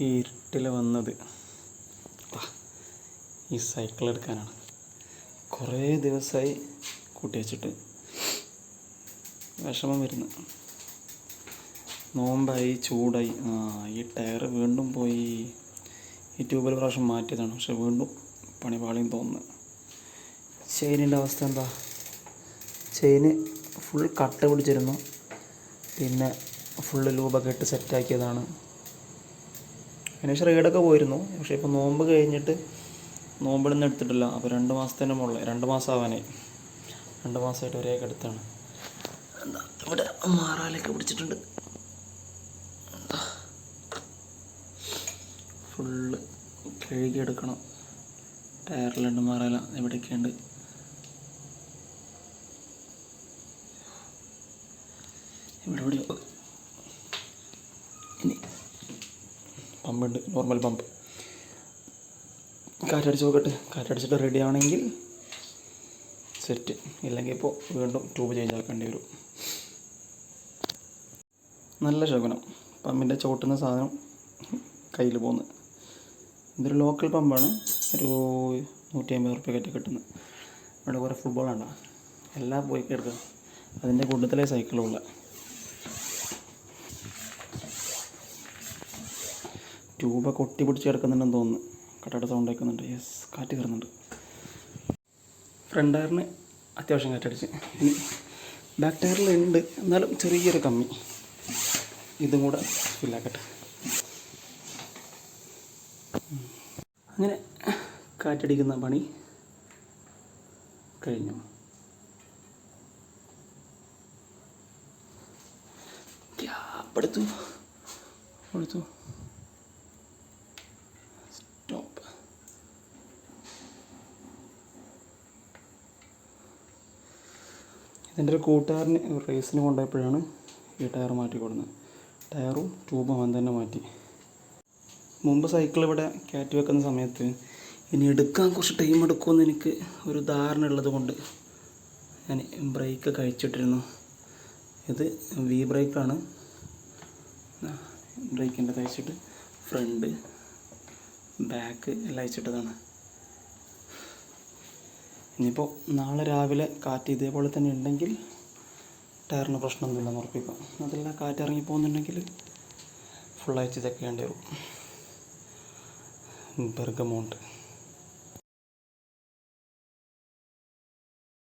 ഈ ഇരുട്ടിൽ വന്നത്. ഈ സൈക്കിൾ എടുക്കാനാണ്. കുറേ ദിവസമായി കൂട്ടി വെച്ചിട്ട് വിഷമം വരുന്നു. നോമ്പായി ചൂടായി. ആ ഈ ടയർ വീണ്ടും പോയി ഈ ട്യൂബിൽ പ്രാവശ്യം മാറ്റിയതാണ്. പക്ഷെ വീണ്ടും പണി പാളിയും തോന്നുന്നു. ചെയിനിന്റെ അവസ്ഥ എന്താ? ചെയിന് ഫുൾ കട്ട പിടിച്ചിരുന്നു. പിന്നെ ഫുള്ള് ലൂബൊക്കെ ഇട്ട് സെറ്റാക്കിയതാണ് ഫിനിഷ് റൈഡൊക്കെ പോയിരുന്നു. പക്ഷേ ഇപ്പോൾ നോമ്പ് കഴിഞ്ഞിട്ട് നോമ്പിലൊന്നും എടുത്തിട്ടില്ല. അപ്പോൾ രണ്ട് മാസത്തിന്റെ മുകളിൽ രണ്ട് മാസം ആവാനേ രണ്ട് മാസമായിട്ട് ഒരേ എടുത്താണ് എന്താ ഇവിടെ മാറാലൊക്കെ പിടിച്ചിട്ടുണ്ട്. എന്താ? ഫുള്ള് കഴുകിയെടുക്കണം ടയറിലുണ്ട് മാറാല. ഇവിടെയൊക്കെയുണ്ട്. ഇവിടെ എവിടെയോ പമ്പുണ്ട് നോർമൽ പമ്പ്. കാറ്റടിച്ച് നോക്കട്ടെ കാറ്റടിച്ചിട്ട് റെഡി ആണെങ്കിൽ സെറ്റ് ഇല്ലെങ്കിൽ ഇപ്പോൾ വീണ്ടും ട്യൂബ് ചേഞ്ച് ആക്കേണ്ടി വരും. നല്ല ശകുനം. പമ്പിന്റെ ചോട്ടുന്ന സാധനം കയ്യിൽ പോകുന്നത് ഇതൊരു ലോക്കൽ പമ്പാണ്. ഒരു നൂറ്റി അമ്പത് റുപ്യക്കറ്റ് കിട്ടുന്നത് ഇവിടെ കുറേ ഫുട്ബോൾ എല്ലാം പോയി കിടക്കുക അതിന്റെ കൂട്ടത്തിലേ സൈക്കിളുള്ള ട്യൂബൊക്കെ കൊട്ടി പിടിച്ച് കിടക്കുന്നുണ്ടെന്ന് തോന്നുന്നു. കട്ടയുടെ സൗണ്ട് കേൾക്കുന്നുണ്ട്. യെസ് കാറ്റ് കയറുന്നുണ്ട്. ഫ്രണ്ട് ടയറിന് അത്യാവശ്യം കാറ്റടിച്ച് ഇനി ബാക്ക് ടയറിലുണ്ട് എന്നാലും ചെറിയൊരു കമ്മി. ഇതും കൂടെ ഫില്ലാക്കട്ടെ അങ്ങനെ കാറ്റടിക്കുന്ന പണി കഴിഞ്ഞു. ഗ്യാപ്പെടുത്തു എടുത്തു. ഇതിന്റെ ഒരു കൂട്ടുകാരന് റേസിന് കൊണ്ടുപോയപ്പോഴാണ് ഈ ടയർ മാറ്റി കൊടുക്കുന്നത് ടയറും ട്യൂബും അവൻ തന്നെ മാറ്റി. മുമ്പ് സൈക്കിൾ ഇവിടെ കയറ്റി വെക്കുന്ന സമയത്ത് ഇനി എടുക്കാൻ കുറച്ച് ടൈം എടുക്കുമെന്ന് എനിക്ക് ഒരു ധാരണ ഉള്ളത് കൊണ്ട് ഞാൻ ബ്രേക്ക് കഴിച്ചിട്ടിരുന്നു. ഇത് വി ബ്രേക്കാണ് ബ്രേക്കിന്റെ കഴിച്ചിട്ട് ഫ്രണ്ട് ബാക്ക് എല്ലാം അയച്ചിട്ടതാണ്. ഇനിയിപ്പോൾ നാളെ രാവിലെ കാറ്റ് ഇതേപോലെ തന്നെ ഉണ്ടെങ്കിൽ ടയറിന് പ്രശ്നമൊന്നുമില്ലെന്ന് ഉറപ്പിക്കാം. അതല്ല കാറ്റ് ഇറങ്ങി പോകുന്നുണ്ടെങ്കിൽ അയച്ച് ചെക്ക് ചെയ്യേണ്ടി വരും. ബെർഗമൗണ്ട്.